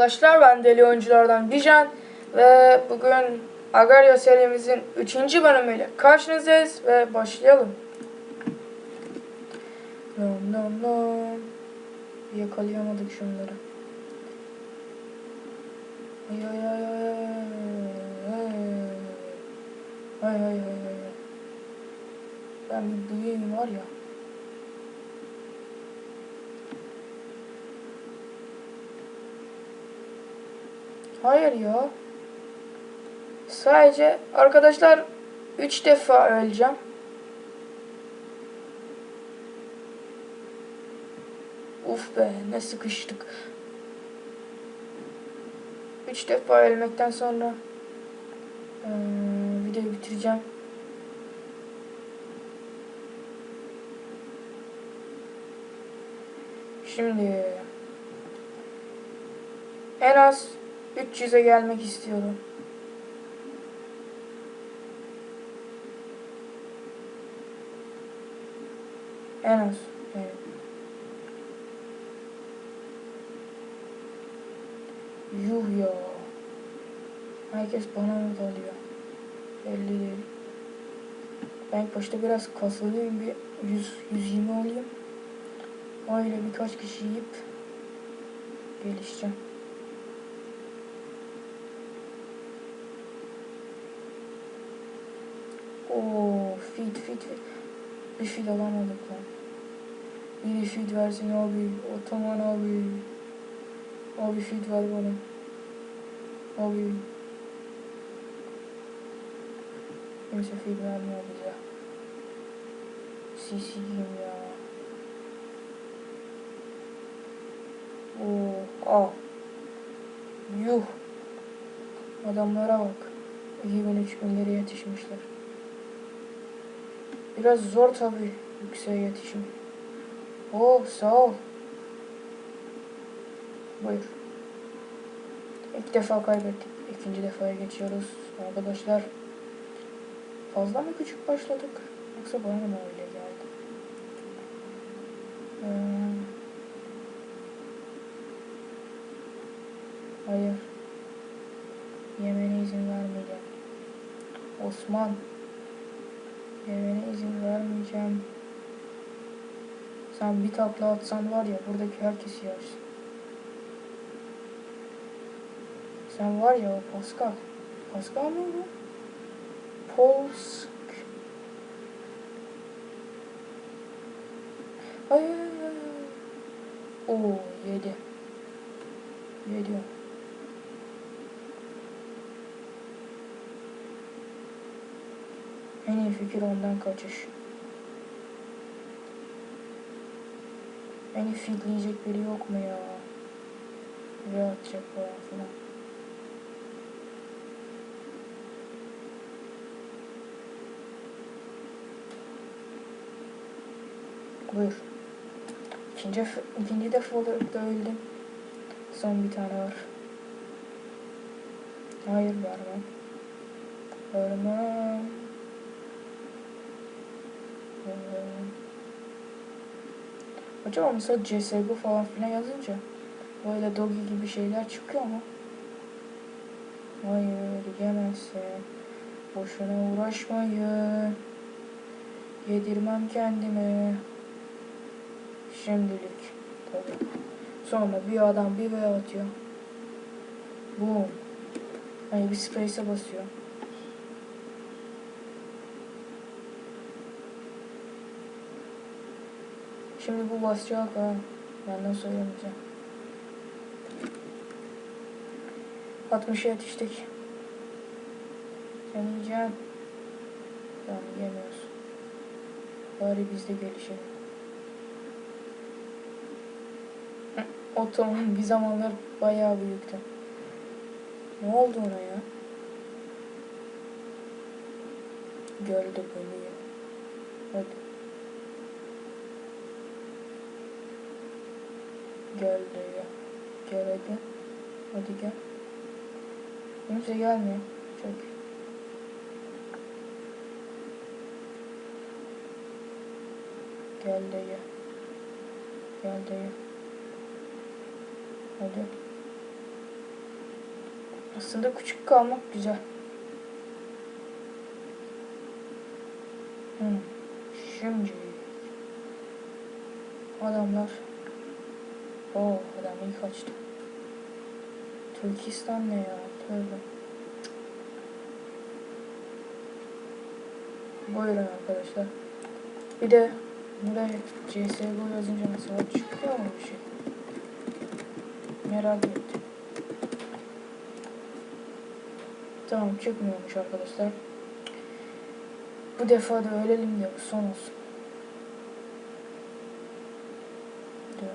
arkadaşlar ben Deli Oyunculardan Bijan ve bugün Agario serimizin 3. bölümüyle karşınızdayız ve başlayalım. Nom nom nom. Yakalayamadık şunları. Ay ay ay ay ay. Ay ay ay. Ben bir duyayım var ya. Hayır ya. Sadece arkadaşlar 3 defa öleceğim. Uf be ne sıkıştık. 3 defa ölmekten sonra eee, videoyu bitireceğim. Şimdi en az 300'e gelmek istiyorum. En az. Evet. Yuh ya. Herkes bana mı dalıyor? Belli değil. Ben başta biraz kasılıyım bir 100 120 olayım. Öyle birkaç kişi yiyip gelişeceğim. Oo, feed feed. Bir feed alamadık lan. Bir feed versin abi. Otoman abi. Abi feed ver bana. Abi. Kimse feed vermiyor bize. CC'yim ya. Oo, ah. Yuh. Adamlara bak. 2000-3000'lere yetişmişler. Biraz zor tabii yükseğe yetişim. Oo sağ ol. Buyur. İlk defa kaybettik. İkinci defaya geçiyoruz arkadaşlar. Fazla mı küçük başladık? Yoksa bana mı öyle geldi? Hmm. Hayır. Yemene izin vermeyeceğim. Osman. Yemene izin vermeyeceğim. Sen bir takla atsan var ya buradaki herkesi yersin. Sen var ya o Pascal. Pascal mıydı? Polsk. Ay ay ay ay. Oo yedi. Yedi En iyi fikir ondan kaçış. Beni feedleyecek biri yok mu ya? Ve atacak falan filan. Buyur. İkinci, ikinci defa olarak da öldüm. Son bir tane var. Hayır vermem. Vermem. Acaba mesela CSGO falan filan yazınca böyle dogi gibi şeyler çıkıyor mu? Hayır yemezsin. Boşuna uğraşmayın. Yedirmem kendime. Şimdilik. Sonra bir adam bir V atıyor. Boom. Hani bir space'e basıyor. Şimdi bu basacak ha. Benden söylemeyeceğim. 60'a yetiştik. Sen yiyeceksin. Tamam yemiyorsun. Bari biz de gelişelim. O tamam bir zamanlar bayağı büyüktü. Ne oldu ona ya? Gölde bölüyor. Hadi. Gel diyor. Gel hadi. Hadi gel. Kimse gelmiyor. Çok. Gel dayı. Gel dayı. Hadi. Aslında küçük kalmak güzel. Hmm. Şimdi adamlar o adam iyi kaçtı. Türkistan ne ya? Tövbe. Buyurun arkadaşlar. Bir de buraya CSGO yazınca mesela çıkıyor mu bir şey? Merak ettim. Tamam çıkmıyormuş arkadaşlar. Bu defa da ölelim bu son olsun. Hadi.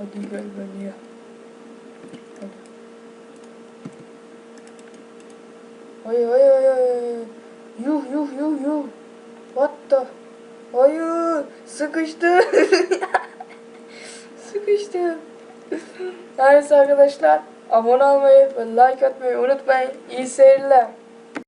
Hadi gel beni ya. Hadi. Ay ay ay ay. Yuh yuh yuh yuh. What the? Hayır. Sıkıştı. Sıkıştı. Neyse arkadaşlar. Abone olmayı ve like atmayı unutmayın. İyi seyirler.